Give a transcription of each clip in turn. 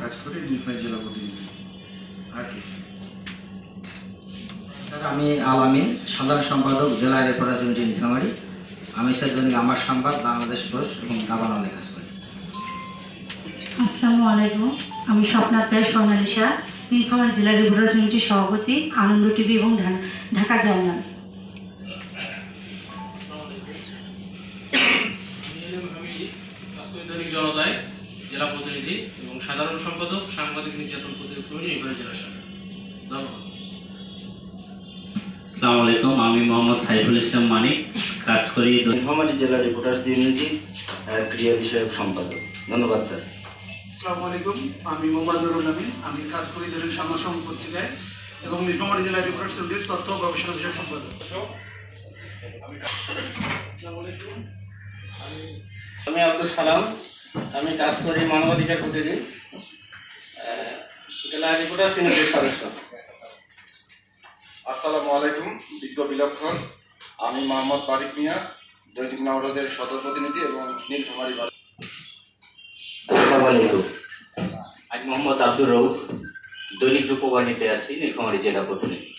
কাজ করে নীলফামারী জেলা প্রতিনিধি আর কি। স্যার আমি আলামিন সাধারণ সম্পাদক জেলা রিপোর্টার ইউনিটি নীলফামারী আমি স্যার দৈনিক আমার সংবাদ বাংলাদেশ পোস্ট এবং দাবানলে কাজ করি। আসসালামু আলাইকুম। আমি স্বপ্না আক্তার স্বর্ণালিসা নীলফামারী জেলা রিপোর্টার ইউনিটির সভাপতি আনন্দ টিভি এবং ঢাকা জার্নাল জনতায় জেলা প্রতিনিধি এবং সাধারণ সম্পাদক সাংবাদিক নির্যাতন প্রতিরোধ কমিটি জেলা শাখা ধন্যবাদ। আসসালামু আলাইকুম আমি মোহাম্মদ সাইফুল ইসলাম মানিক কাজ করি নীলফামারী জেলা রিপোর্টার্স ইউনিটি ক্রিয়া বিষয়ক সম্পাদক। ধন্যবাদ স্যার। আসসালামু আলাইকুম আমি মোহাম্মদুর আমি কাজ করি দৈনিক পত্রিকায় এবং নীলফামারী জেলা রিপোর্টার স্টুডিওর তথ্য গবেষণা বিষয়ক সম্পাদক। আমি আব্দুল সালাম আমি কাজ করি মানবাধিকার জেলা রিপোর্টার্স ইউনিটির সদস্য। আসসালামু আলাইকুম বিজ্ঞ বিলক্ষণ আমি মোহাম্মদ বারিক মিয়া দৈনিক নওরোদের সদর প্রতিনিধি এবং নীলফামারী আসসালামু আলাইকুম। আমি মোহাম্মদ আব্দুর রউফ দৈনিক রূপবাণীতে আছি নীলফামারী জেলা প্রতিনিধি।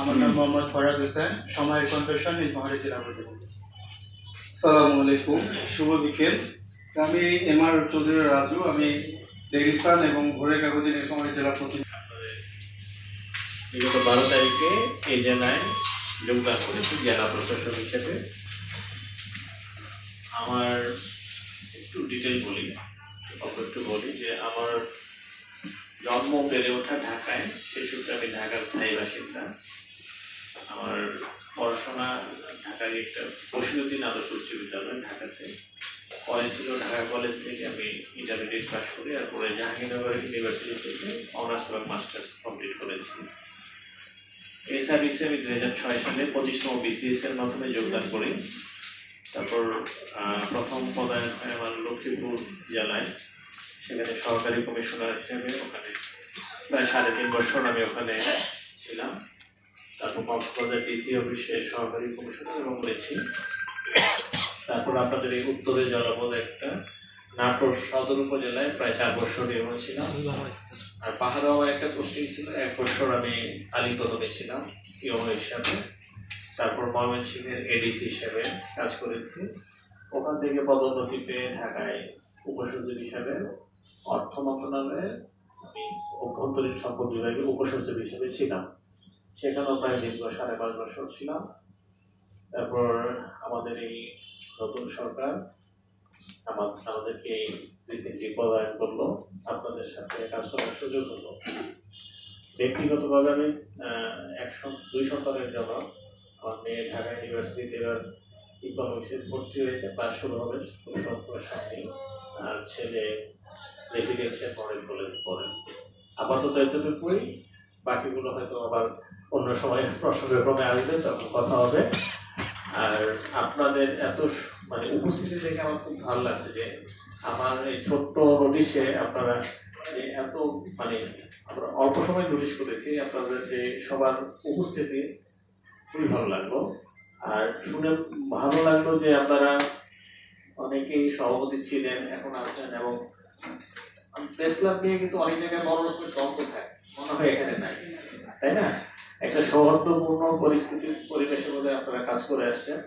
আমার নাম মোহাম্মদ ফরাজ হোসেন সময় কনফেশন নীলফামারী জেলা প্রতিনিধি। সালামু আলাইকুম, শুভ বিকেল। আমি এম আর চৌধুরী রাজু, আমি ডেরিস্তান এবং ভোরের কাগজে নীলফামারী জেলা প্রতিনিধি। বিগত বারো তারিখে এই যোগদান করেছি জেলা প্রশাসক হিসেবে। আমার একটু ডিটেল বলি একটু বলি যে আমার জন্ম বেড়ে ওঠা ঢাকায়, সে সূত্রে আমি ঢাকার স্থায়ী বাসিন্দা। আমার পড়াশোনা ঢাকার একটা বসিরুদ্দিন আদর্শ উচ্চ বিদ্যালয় ঢাকাতে। কলেজ ছিল ঢাকা কলেজ থেকে আমি ইন্টারমিডিয়েট পাস করি আর পরে জাহাঙ্গীরনগর ইউনিভার্সিটি থেকে অনার্স এবং মাস্টার্স কমপ্লিট করেছি। এই সার্ভিসে আমি দুই হাজার ছয় সালে পঁচিশতম বিসিএস এর মাধ্যমে যোগদান করি। তারপর প্রথম পদায়ন হয় আমার লক্ষ্মীপুর জেলায়। সেখানে সহকারী কমিশনার হিসেবে ওখানে প্রায় সাড়ে তিন বছর আমি ওখানে ছিলাম। তারপর কক্সবাজার ডিসি অফিসে সহকারী কমিশনার এবং রয়েছি তারপর আপনাদের এই উত্তরে জনপদ একটা, নাটোর সদর উপজেলায় প্রায় চার বছর নির্মাণ ছিলাম আর পাহাড়েও একটা পোস্টিং ছিল, এক বছর আমি আলিকদমে ছিলাম ইয়ম হিসাবে। তারপর ময়মনসিংহের এডিসি হিসাবে কাজ করেছি। ওখান থেকে পদোন্নতি পেয়ে ঢাকায় উপসচিব হিসাবে, অর্থ মন্ত্রণালয়ে আমি অভ্যন্তরীণ সম্পদ বিভাগে উপসচিব হিসেবে ছিলাম। সেখানেও প্রায় দীর্ঘ সাড়ে পাঁচ বছর ছিলাম। তারপর আমাদের এই নতুন সরকার আমাদেরকে রিসেন্টলি পদায়ন করল, আপনাদের সাথে কাজ করার সুযোগ হলো। ব্যক্তিগতভাবে আমি এক দুই সন্তানের জন্য আমার মেয়ে ঢাকা ইউনিভার্সিটিতে এবার ইকোনমিক্সে ভর্তি হয়েছে, ক্লাস শুরু হবে সামনেই আর ছেলে রেসিডেন্সিয়াল কলেজ পড়েন আপাতত এতটুকুই, বাকিগুলো হয়তো আবার অন্য সময় প্রসঙ্গের ক্রমে আসবে তখন কথা হবে। আর আপনাদের এত মানে উপস্থিতি দেখে আমার খুব ভালো লাগছে যে আমার এই ছোট্ট নোটিশে আপনারা এত মানে আমরা অল্প সময় নোটিশ করেছি, আপনাদের যে সবার উপস্থিতি খুবই ভালো লাগল। আর শুনে ভালো লাগল যে আপনারা অনেকেই সভাপতি ছিলেন, এখন আছেন এবং প্রেস নিয়ে কিন্তু অনেক জায়গায় বড় রকমের দ্বন্দ্ব থাকে, মনে হয় এখানে নাই, তাই না? একটা সৌহার্দ্যপূর্ণ পরিস্থিতির পরিবেশের মধ্যে আপনারা কাজ করে আসছেন।